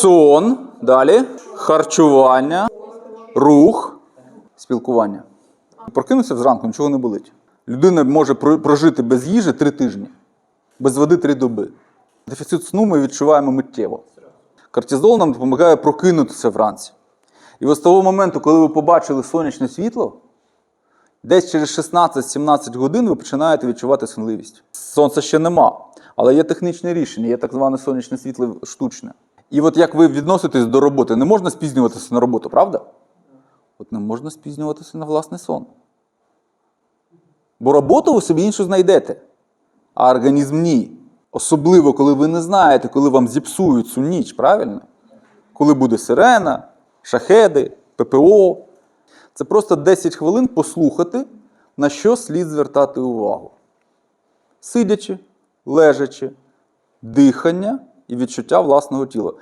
Сон. Далі. Харчування. Рух. Спілкування. Прокинувся зранку, нічого не болить. Людина може прожити без їжі три тижні, без води три доби. Дефіцит сну ми відчуваємо миттєво. Кортизол нам допомагає прокинутися вранці. І ось з того моменту, коли ви побачили сонячне світло, десь через 16-17 годин ви починаєте відчувати сонливість. Сонця ще нема, але є технічне рішення, є так зване сонячне світло штучне. І от як ви відноситесь до роботи, не можна спізнюватися на роботу, правда? От не можна спізнюватися на власний сон. Бо роботу ви собі іншу знайдете, а організм ні. Особливо, коли ви не знаєте, коли вам зіпсують цю ніч, правильно? Коли буде сирена, шахеди, ППО. Це просто 10 хвилин послухати, на що слід звертати увагу. Сидячи, лежачи, дихання і відчуття власного тіла.